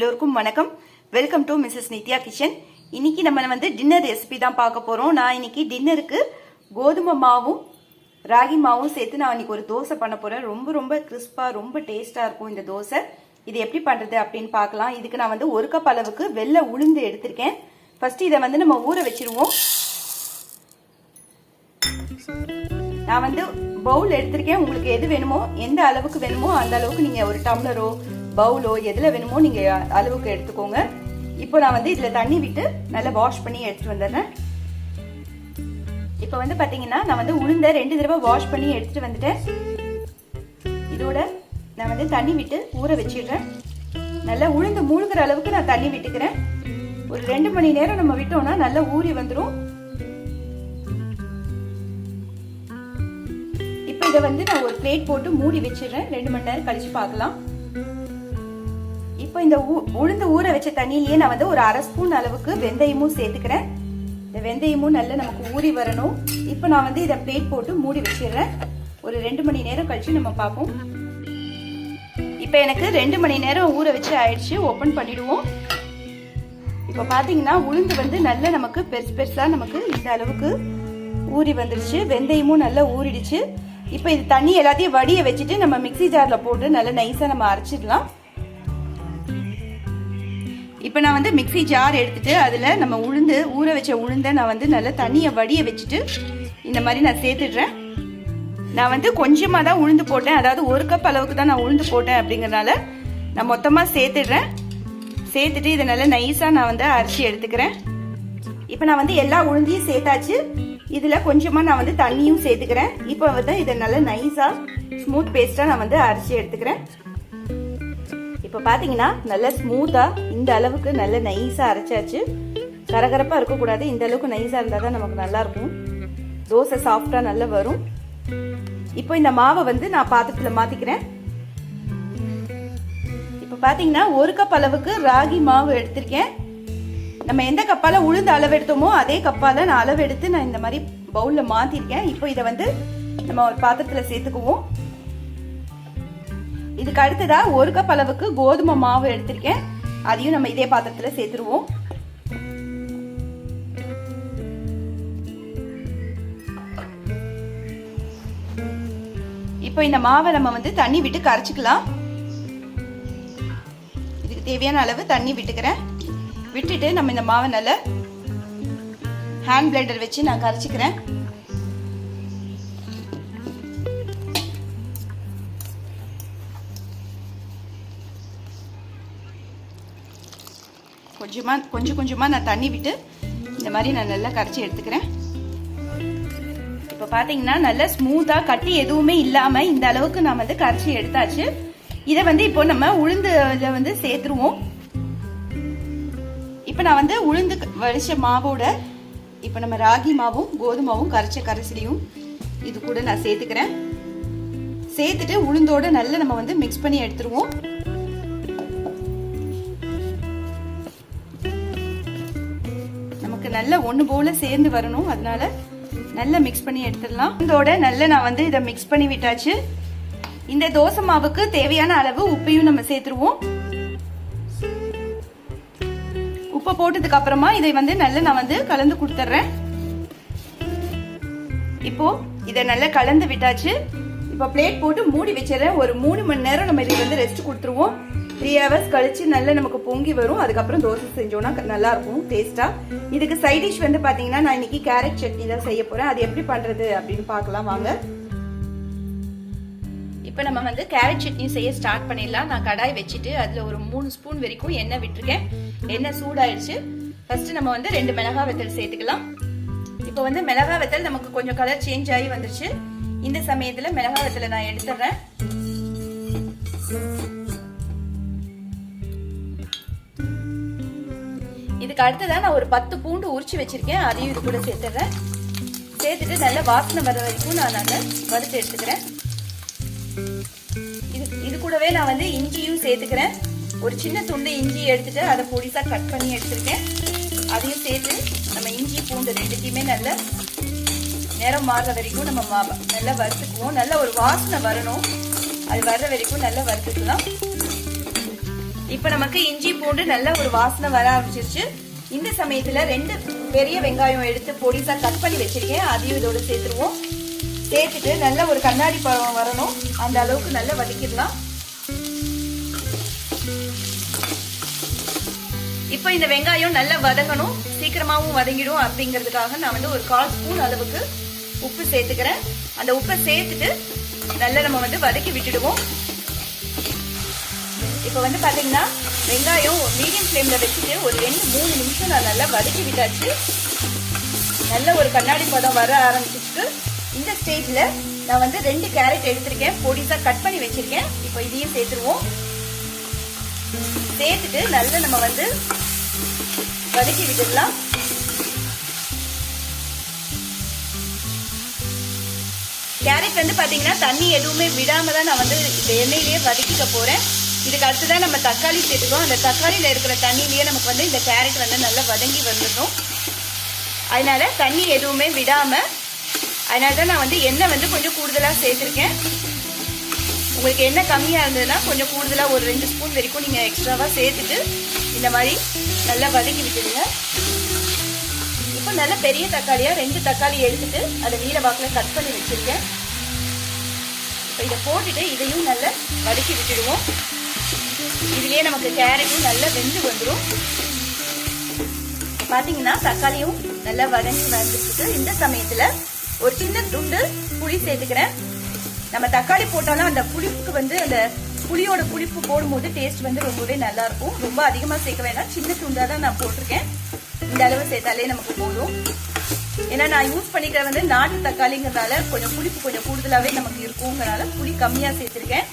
எல்லோருக்கும் வணக்கம். Welcome to Mrs Nithya kitchen இன்னைக்கு நம்ம வந்து டின்னர் ரெசிபி தான் பார்க்க போறோம். நான் இன்னைக்கு டின்னருக்கு கோதுமை மாவும் ராகி மாவும் சேர்த்து நான் இன்னைக்கு ஒரு தோசை பண்ண போறேன். ரொம்ப ரொம்ப கிறிஸ்பா ரொம்ப டேஸ்டா இருக்கும் இந்த தோசை. இது எப்படி பண்றது அப்படின்னு பார்க்கலாம். இதுக்கு நான் வந்து ஒரு கப் அளவுக்கு வெள்ளை உளுந்து எடுத்திருக்கேன். ஃபர்ஸ்ட் இதை வந்து நம்ம ஊற வச்சிருவோம். நான் வந்து பவுல் எடுத்திருக்கேன். உங்களுக்கு எது வேணுமோ எந்த அளவுக்கு வேணுமோ அந்த அளவுக்கு நீங்க ஒரு டம்ளரோ பவுலோ எதில் வேணுமோ நீங்கள் அளவுக்கு எடுத்துக்கோங்க. இப்போ நான் வந்து இதில் தண்ணி விட்டு நல்லா வாஷ் பண்ணி எடுத்துகிட்டு வந்துடுறேன். இப்போ வந்து பார்த்தீங்கன்னா நான் வந்து உளுந்த ரெண்டு தடவை வாஷ் பண்ணி எடுத்துகிட்டு வந்துட்டேன். இதோட நான் வந்து தண்ணி விட்டு ஊற வச்சிடுறேன். நல்லா உளுந்து மூழ்கிற அளவுக்கு நான் தண்ணி விட்டுக்கிறேன். ஒரு ரெண்டு மணி நேரம் நம்ம விட்டோம்னா நல்லா ஊறி வந்துடும் இப்போ இதை வந்து நான் ஒரு பிளேட் போட்டு மூடி வச்சிடுறேன். ரெண்டு மணி நேரம் கழிச்சு பார்க்கலாம். இப்போ இந்த உளுந்து ஊற வச்ச தண்ணியிலேயே நான் வந்து ஒரு அரை ஸ்பூன் அளவுக்கு வெந்தயமும் சேர்த்துக்கிறேன். இந்த வெந்தயமும் நல்லா நமக்கு ஊறி வரணும். இப்போ நான் வந்து இதை பிளேட் போட்டு மூடி வச்சிடுறேன். ஒரு ரெண்டு மணி நேரம் கழிச்சு நம்ம பார்ப்போம். இப்போ எனக்கு ரெண்டு மணி நேரம் ஊற வச்சு ஆயிடுச்சு. ஓப்பன் பண்ணிடுவோம். இப்போ பார்த்தீங்கன்னா உளுந்து வந்து நல்லா நமக்கு பெருசு பெருசாக நமக்கு இந்த அளவுக்கு ஊறி வந்துடுச்சு வெந்தயமும் நல்லா ஊறிடுச்சு. இப்போ இது தண்ணி எல்லாத்தையும் வடிய வச்சுட்டு நம்ம மிக்சி ஜாரில் போட்டு நல்லா நைஸாக நம்ம அரைச்சிடலாம். இப்போ நான் வந்து மிக்சி ஜார் எடுத்துட்டு அதில் நம்ம உளுந்து ஊற வச்ச உளுந்தை நான் வந்து நல்லா தண்ணியை வடிய வச்சுட்டு இந்த மாதிரி நான் சேர்த்துடுறேன். நான் வந்து கொஞ்சமாக தான் உளுந்து போட்டேன். அதாவது ஒரு கப் அளவுக்கு தான் நான் உளுந்து போட்டேன் அப்படிங்கிறனால நான் மொத்தமாக சேர்த்துடுறேன். சேர்த்துட்டு இதை நல்லா நைஸாக நான் வந்து அரிசி எடுத்துக்கிறேன். இப்போ நான் வந்து எல்லா உளுந்தையும் சேர்த்தாச்சு. இதில் கொஞ்சமாக நான் வந்து தண்ணியும் சேர்த்துக்கிறேன். இப்போ வந்து இதை நல்லா நைஸாக ஸ்மூத் பேஸ்ட்டாக நான் வந்து அரிசி எடுத்துக்கிறேன். இப்போ பார்த்தீங்கன்னா நல்லா ஸ்மூத்தாக இந்த அளவுக்கு நல்ல நைஸாக அரைச்சாச்சு. கரகரப்பாக இருக்கக்கூடாது. இந்த அளவுக்கு நைஸாக இருந்தால் தான் நமக்கு நல்லாயிருக்கும். தோசை சாஃப்டாக நல்லா வரும். இப்போ இந்த மாவை வந்து நான் பாத்திரத்தில் மாற்றிக்கிறேன் இப்போ பார்த்தீங்கன்னா ஒரு கப் அளவுக்கு ராகி மாவு எடுத்திருக்கேன். நம்ம எந்த கப்பால் உளுந்து அளவு எடுத்தோமோ அதே கப்பால் நான் அளவு எடுத்து நான் இந்த மாதிரி பவுலில் மாற்றிருக்கேன் இப்போ இதை வந்து நம்ம ஒரு பாத்திரத்தில் சேர்த்துக்குவோம். இதுக்கு அடுத்ததாக ஒரு கப் அளவுக்கு கோதுமை மாவு எடுத்திருக்கேன். அதையும் நம்ம இதே பாத்திரத்தில் சேர்த்துருவோம். இப்போ இந்த மாவை நம்ம வந்து தண்ணி விட்டு கரைச்சிக்கலாம். இதுக்கு தேவையான அளவு தண்ணி விட்டுக்கிறேன். விட்டுட்டு நம்ம இந்த மாவை நல்லா ஹேண்ட் பிளேண்டர் வச்சு நான் கரைச்சிக்கிறேன். கொஞ்சமாக கொஞ்சம் கொஞ்சமாக நான் தண்ணி விட்டு இந்த மாதிரி நான் நல்லா கரைச்சி எடுத்துக்கிறேன். இப்போ பார்த்தீங்கன்னா நல்லா ஸ்மூத்தாக கட்டி எதுவுமே இல்லாமல் இந்த அளவுக்கு நான் வந்து கரைச்சி எடுத்தாச்சு. இதை வந்து இப்போ நம்ம உளுந்து வந்து சேர்த்துருவோம். இப்போ நான் வந்து உளுந்து வடிச்ச மாவோட இப்போ நம்ம ராகி மாவும் கோதுமாவும் கரைச்ச கரைசலியும் இது கூட நான் சேர்த்துக்கிறேன். சேர்த்துட்டு உளுந்தோட நல்லா நம்ம வந்து மிக்ஸ் பண்ணி எடுத்துருவோம். நல்லா ஒன்று போல் சேர்ந்து வரணும். அதனால நல்லா மிக்ஸ் பண்ணி எடுத்துடலாம். இதோட நல்லா நான் வந்து இதை மிக்ஸ் பண்ணி விட்டாச்சு. இந்த தோசை மாவுக்கு தேவையான அளவு உப்பையும் நம்ம சேர்த்துருவோம். உப்பை போட்டதுக்கு அப்புறமா இதை வந்து நல்லா நான் வந்து கலந்து கொடுத்துட்றேன். இப்போ இதை நல்லா கலந்து விட்டாச்சு. இப்போ பிளேட் போட்டு மூடி வச்சிடறேன். ஒரு மூணு மணி நேரம் நம்ம இதுக்கு வந்து ரெஸ்ட் கொடுத்துருவோம். த்ரீ ஹவர்ஸ் கழிச்சு நல்லா நமக்கு பொங்கி வரும். அதுக்கப்புறம் தோசை செஞ்சோம்னா நல்லா இருக்கும் டேஸ்டா இதுக்கு சைட் டிஷ் வந்து பாத்தீங்கன்னா நான் இன்னைக்கு கேரட் சட்னி தான் செய்ய போறேன். அது எப்படி பண்றது அப்படின்னு பார்க்கலாம் வாங்க. இப்போ நம்ம வந்து கேரட் சட்னி செய்ய ஸ்டார்ட் பண்ணிடலாம். நான் கடாய் வச்சுட்டு அதில் ஒரு மூணு ஸ்பூன் வரைக்கும் எண்ணெய் விட்டுருக்கேன். எண்ணெய் சூடாயிடுச்சு. ஃபஸ்ட்டு நம்ம வந்து ரெண்டு மிளகா வெத்தல் சேர்த்துக்கலாம். இப்போ வந்து மிளகா வெத்தல் நமக்கு கொஞ்சம் கலர் சேஞ்ச் ஆகி வந்துருச்சு. இந்த சமயத்தில் மிளகா வெத்தலை நான் எடுத்துடுறேன். இதுக்கு அடுத்ததான் நான் ஒரு பத்து பூண்டு உரிச்சு வச்சிருக்கேன். அதையும் இது கூட சேர்த்துடுறேன். சேர்த்துட்டு நல்ல வாசனை வர வரைக்கும் நான் நல்லா வறுத்து எடுத்துக்கிறேன். இது இது கூடவே நான் வந்து இஞ்சியும் சேர்த்துக்கிறேன். ஒரு சின்ன துண்டு இஞ்சி எடுத்துட்டு அதை பொடிசா கட் பண்ணி எடுத்திருக்கேன். அதையும் சேர்த்து நம்ம இஞ்சி பூண்டு ரெண்டுத்தையுமே நல்ல நேரம் மாறுற வரைக்கும் நம்ம மா- நல்லா வறுத்துக்குவோம். நல்ல ஒரு வாசனை வரணும். அது வர்ற வரைக்கும் நல்லா வறுத்துக்கலாம். இப்போ நமக்கு இஞ்சி பூண்டு நல்ல ஒரு வாசனை வர ஆரம்பிச்சிருச்சு. இந்த சமயத்துல ரெண்டு பெரிய வெங்காயம் எடுத்து பொடிசா கட் பண்ணி வச்சிருக்கேன். அதையும் இதோட சேர்த்துருவோம். சேர்த்துட்டு நல்ல ஒரு கண்ணாடி பழம் வரணும். அந்த அளவுக்கு நல்லா வதக்கிடலாம். இப்போ இந்த வெங்காயம் நல்லா வதங்கணும். சீக்கிரமாகவும் வதங்கிடும் அப்படிங்கிறதுக்காக நான் வந்து ஒரு கால் ஸ்பூன் அளவுக்கு உப்பு சேர்த்துக்கிறேன். அந்த உப்பை சேர்த்துட்டு நல்லா நம்ம வந்து வதக்கி விட்டுடுவோம். இப்போ வந்து பார்த்தீங்கன்னா வெங்காயம் மீடியம் ஃப்ளேமில் வச்சுட்டு ஒரு ரெண்டு மூணு நிமிஷம் நான் நல்லா வதக்கி விட்டாச்சு. நல்ல ஒரு கண்ணாடி பதம் வர ஆரம்பிச்சிட்டு இந்த ஸ்டேஜில் நான் வந்து ரெண்டு கேரட் எடுத்திருக்கேன். பொடிசாக கட் பண்ணி வச்சுருக்கேன். இப்போ இதையும் சேர்த்துருவோம். சேர்த்துட்டு நல்லா நம்ம வந்து வதக்கி விட்டுடலாம். கேரட் வந்து பார்த்தீங்கன்னா தண்ணி எதுவுமே விடாம தான் நான் வந்து இந்த எண்ணெயிலேயே வதக்கிக்க போகிறேன் இதுக்கு அடுத்துதான் நம்ம தக்காளி சேர்த்துக்கோம் அந்த தக்காளியில் இருக்கிற தண்ணியிலேயே நமக்கு வந்து இந்த கேரட் வந்து நல்லா வதங்கி வந்துடும் அதனால தண்ணி எதுவுமே விடாமல் அதனால தான் நான் வந்து எண்ணெய் வந்து கொஞ்சம் கூடுதலாக சேர்த்துருக்கேன். உங்களுக்கு எண்ணெய் கம்மியாக இருந்ததுன்னா கொஞ்சம் கூடுதலாக ஒரு ரெண்டு ஸ்பூன் வரைக்கும் நீங்கள் எக்ஸ்ட்ராவாக சேர்த்துட்டு இந்த மாதிரி நல்லா வதக்கி விட்டுடுங்க. இப்போ நல்ல பெரிய தக்காளியாக ரெண்டு தக்காளி எடுத்துட்டு அதை நீல வாக்கில் கட் பண்ணி வச்சுருக்கேன். இப்போ இதை போட்டுட்டு இதையும் நல்லா வதக்கி விட்டுடுவோம். இதுலேயே நமக்கு கேரட்டும் நல்லா வெந்து வந்துடும் பார்த்தீங்கன்னா தக்காளியும் நல்லா வதங்கி வந்துட்டு இந்த சமயத்தில் ஒரு சின்ன துண்டு புளி சேர்த்துக்கிறேன். நம்ம தக்காளி போட்டாலும் அந்த புளிப்புக்கு வந்து அந்த புளியோட புளிப்பு போடும்போது டேஸ்ட் வந்து ரொம்பவே நல்லா இருக்கும் ரொம்ப அதிகமாக சேர்க்க வேண்டாம். சின்ன துண்டாக தான் நான் போட்டிருக்கேன். இந்த அளவு சேர்த்தாலே நமக்கு போதும். ஏன்னா நான் யூஸ் பண்ணிக்கிற வந்து நாட்டு தக்காளிங்கிறதால கொஞ்சம் புளிப்பு கொஞ்சம் கூடுதலாகவே நமக்கு இருக்குங்கிறனால புளி கம்மியாக சேர்த்துருக்கேன்.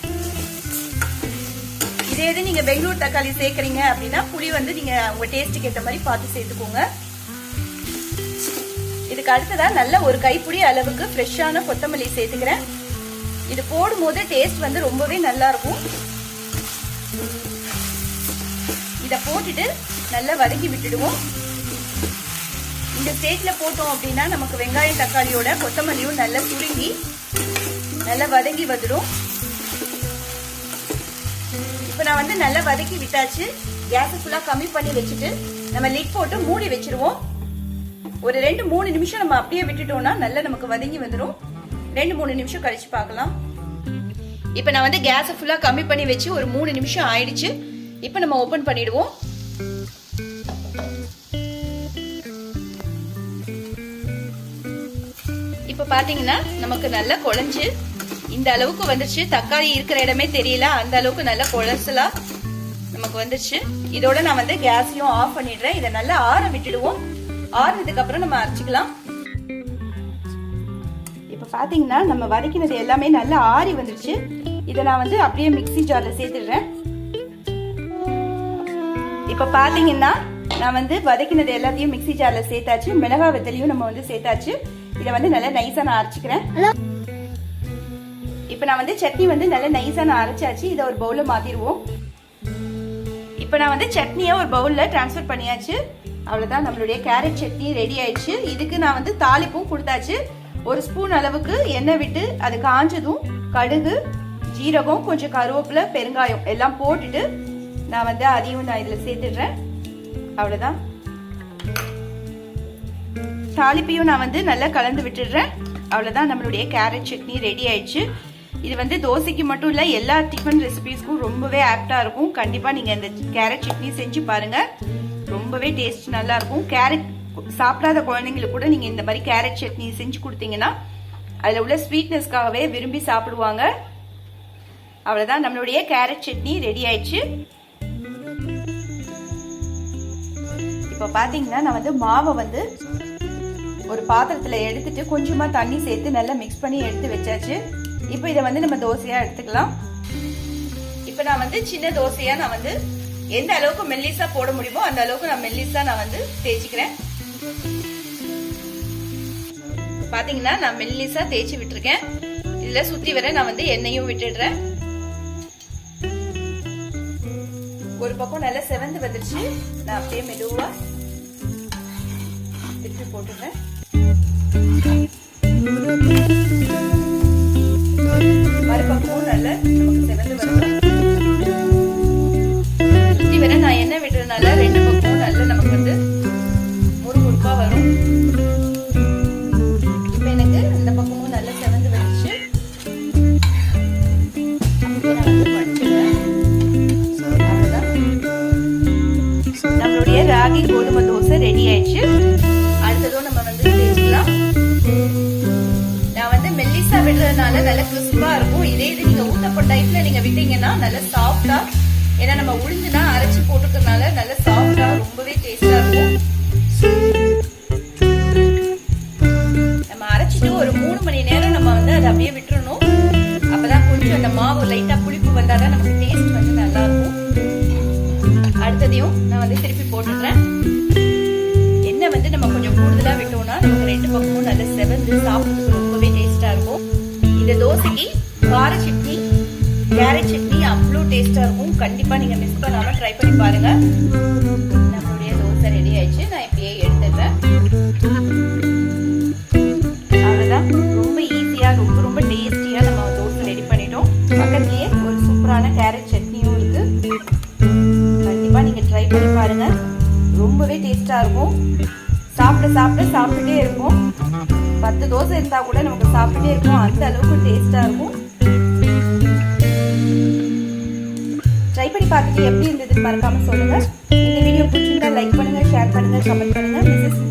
இதே இது நீங்க பெங்களூர் தக்காளி சேர்க்கறீங்க அப்படின்னா புளி வந்து நீங்க உங்க டேஸ்ட்டுக்கு ஏற்ற மாதிரி பார்த்து சேர்த்துக்கோங்க. இதுக்கு அடுத்ததா நல்ல ஒரு கைப்பிடி அளவுக்கு ஃப்ரெஷ்ஷான கொத்தமல்லி சேர்த்துக்கிறேன். இது போடும் போது டேஸ்ட் வந்து ரொம்பவே நல்லா இருக்கும். இதை போட்டுட்டு நல்லா வதக்கி விட்டுடுவோம். இந்த ஸ்டேஜ்ல போட்டோம் அப்படின்னா நமக்கு வெங்காயம் தக்காளியோட கொத்தமல்லியும் நல்லா சுருங்கி நல்லா வதங்கி வந்துடும். இப்போ நான் வந்து நல்லா வதக்கி விட்டாச்சு. கேஸை ஃபுல்லாக கம்மி பண்ணி வச்சுட்டு நம்ம லிட் போட்டு மூடி வச்சிருவோம். ஒரு ரெண்டு மூணு நிமிஷம் நம்ம அப்படியே விட்டுட்டோம்னா நல்லா நமக்கு வதங்கி வந்துடும் ரெண்டு மூணு நிமிஷம் கழிச்சு பார்க்கலாம். இப்போ நான் வந்து கேஸை ஃபுல்லாக கம்மி பண்ணி வச்சு ஒரு மூணு நிமிஷம் ஆயிடுச்சு. இப்போ நம்ம ஓப்பன் பண்ணிடுவோம். இப்போ பார்த்தீங்கன்னா நமக்கு நல்லா குழஞ்சு இந்த அளவுக்கு வந்துருச்சு. தக்காளி இருக்கிற இடமே தெரியல. அந்த அளவுக்கு நல்ல கொலசலா நமக்கு வந்துருச்சு. இதோட நான் வந்து கேஸையும் ஆஃப் பண்ணிடுறேன். இதை நல்லா ஆற விட்டுடுவோம். ஆறுனதுக்கு அப்புறம் நம்ம அரைச்சிக்கலாம். இப்போ பார்த்தீங்கன்னா நம்ம வதக்கினது எல்லாமே நல்லா ஆறி வந்துருச்சு. இதை நான் வந்து அப்படியே மிக்ஸி ஜாரில் சேர்த்துடுறேன். இப்போ பார்த்தீங்கன்னா நான் வந்து வதக்கினது எல்லாத்தையும் மிக்ஸி ஜாரில் சேர்த்தாச்சு. மிளகா வெத்தலையும் நம்ம வந்து சேர்த்தாச்சு. இதை வந்து நல்லா நைஸாக நான் அரைச்சிக்கிறேன். இப்போ நான் வந்து சட்னி வந்து நல்லா நைஸாக நான் அரைச்சாச்சு. இதை ஒரு பவுலில் மாற்றிடுவோம் இப்போ நான் வந்து சட்னியை ஒரு பவுலில் ட்ரான்ஸ்ஃபர் பண்ணியாச்சு. அவ்வளோதான் நம்மளுடைய கேரட் சட்னி ரெடி ஆயிடுச்சு. இதுக்கு நான் வந்து தாளிப்பும் கொடுத்தாச்சு. ஒரு ஸ்பூன் அளவுக்கு எண்ணெய் விட்டு அது காஞ்சதும் கடுகு ஜீரகம் கொஞ்சம் கருவேப்பிலை பெருங்காயம் எல்லாம் போட்டுட்டு நான் வந்து அதையும் நான் இதில் சேர்த்துடுறேன். அவ்வளோதான் தாளிப்பையும் நான் வந்து நல்லா கலந்து விட்டுடுறேன். அவ்வளோதான் நம்மளுடைய கேரட் சட்னி ரெடி ஆயிடுச்சு. இது வந்து தோசைக்கு மட்டும் இல்லை எல்லா டிஃபன் ரெசிபீஸ்க்கும் ரொம்பவே ஆப்டாக இருக்கும். கண்டிப்பாக நீங்கள் இந்த கேரட் சட்னி செஞ்சு பாருங்கள் ரொம்பவே டேஸ்ட் நல்லா இருக்கும். கேரட் சாப்பிடாத குழந்தைங்களுக்கு கூட நீங்கள் இந்த மாதிரி கேரட் சட்னி செஞ்சு கொடுத்தீங்கன்னா அதில் உள்ள ஸ்வீட்னஸ்க்காகவே விரும்பி சாப்பிடுவாங்க. அவ்வளோதான் நம்மளுடைய கேரட் சட்னி ரெடி ஆயிடுச்சு. இப்போ பார்த்தீங்கன்னா நான் வந்து மாவை வந்து ஒரு பாத்திரத்தில் எடுத்துட்டு கொஞ்சமாக தண்ணி சேர்த்து நல்லா மிக்ஸ் பண்ணி எடுத்து வச்சாச்சு. இப்போ இதை வந்து நம்ம தோசையாக எடுத்துக்கலாம். இப்போ நான் வந்து சின்ன தோசையாக நான் வந்து எந்த அளவுக்கு மெல்லிஸா போட முடியுமோ அந்த அளவுக்கு நான் மெல்லிஸா நான் வந்து தேய்ச்சிக்கிறேன். பாத்தீங்கன்னா நான் மெல்லிஸா தேய்ச்சி விட்டுருக்கேன். இதுல சுத்தி வர நான் வந்து எண்ணெயும் விட்டுடுறேன். ஒரு பக்கம் நல்லா செவந்து வந்துருச்சு. நான் அப்படியே மெதுவா திருப்பி போட்டுடுறேன். நான் என்ன விடுறதுனால ரெண்டு பக்கம் நல்ல நமக்கு வந்து எனக்கு இந்த பக்கமும் நல்லா சிறந்து வந்துச்சு. நம்மளுடைய ராகி கோதுமை தோசை ரெடி ஆயிடுச்சு. அடுத்ததும் நம்ம வந்து நான் வந்து மெல்லிசா விடுறதுனால நல்லா கிறிஸ்பாக இருக்கும். இதே இது நீங்க ஊத்தப்பட்ட டைப்ல நீங்க விட்டீங்கன்னா நல்ல சாஃப்டா ஏன்னா நம்ம உளுந்துனா அரைச்சி போட்டுக்கிறதுனால நல்ல சாஃப்டா ரொம்பவே டேஸ்டா இருக்கும். நம்ம அரைச்சிட்டு ஒரு மூணு மணி நேரம் நம்ம வந்து அதை அப்படியே விட்டுறணும். அப்பதான் கொஞ்சம் அந்த மாவு லைட்டா புளிப்பு வந்தாதான் நமக்கு டேஸ்ட் வந்து நல்லா இருக்கும். அடுத்ததையும் நான் வந்து திருப்பி போட்டு கண்டிப்பாக நீங்கள் மிஸ் பண்ணாமல் ட்ரை பண்ணி பாருங்கள் நம்மளுடைய தோசை ரெடி ஆயிடுச்சு. நான் இப்படியே எடுத்துடுறேன். அவ்வளோதான் ரொம்ப ஈஸியாக ரொம்ப ரொம்ப டேஸ்டியாக நம்ம தோசை ரெடி பண்ணிட்டோம். பக்கத்துலேயே ஒரு சூப்பரான கேரட் சட்னியும் இருக்கு. கண்டிப்பாக நீங்கள் ட்ரை பண்ணி பாருங்கள் ரொம்பவே டேஸ்ட்டாக இருக்கும். சாப்பிட சாப்பிட சாப்பிட்டுட்டே இருக்கும் பத்து தோசை இருந்தால் கூட நமக்கு சாப்பிட்டுட்டே இருக்கும் அந்த அளவுக்கு டேஸ்ட்டாக இருக்கும். பார்த்துட்டு எப்படி இருந்ததுன்னு மறக்காம சொல்லுங்க. இந்த வீடியோ பிடிச்சிருந்தா லைக் பண்ணுங்க ஷேர் பண்ணுங்க கமெண்ட் பண்ணுங்க. மிஸ்ஸஸ்